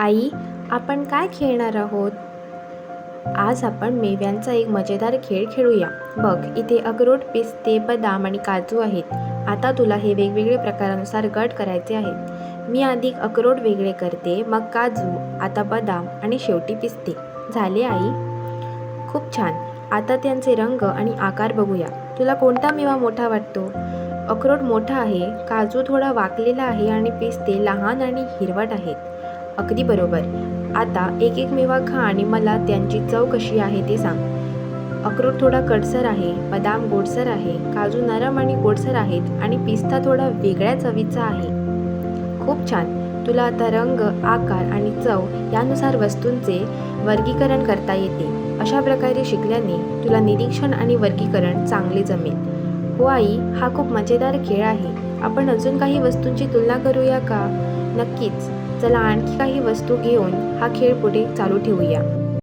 आई आपण काय खेळणार आहोत? आज आपण मेव्यांचा एक मजेदार खेळ खेळूया. बघ इथे अक्रोड पिस्ते बदाम आणि काजू आहेत. आता तुला हे वेगवेगळे प्रकारानुसार गट करायचे आहेत. मी आधी अक्रोड वेगळे करते मग काजू आता बदाम आणि शेवटी पिस्ते. झाले आई? खूप छान. आता त्यांचे रंग आणि आकार बघूया. तुला कोणता मेवा मोठा वाटतो? अक्रोड मोठा आहे काजू थोडा वाकलेला आहे आणि पिस्ते लहान आणि हिरवट आहेत. अगदी बरोबर. आता एक एक मेवा खा आणि मला त्यांची चव कशी आहे ते सांग. अक्रोड थोडा कडसर आहे बदाम गोडसर आहे काजू नरम आणि गोडसर आहेत आणि पिस्ता थोडा वेगळ्या चवीचा आहे. खूप छान. तुला आता रंग आकार आणि चव यानुसार वस्तूंचे वर्गीकरण करता येते. अशा प्रकारे शिकल्याने तुला निरीक्षण आणि वर्गीकरण चांगले जमेल. हो आई हा खूप मजेदार खेळ आहे. आपण अजून काही वस्तूंची तुलना करूया का? नक्कीच. चला आणखी काही वस्तू घेऊन हा खेळ पुढे चालू ठेवूया.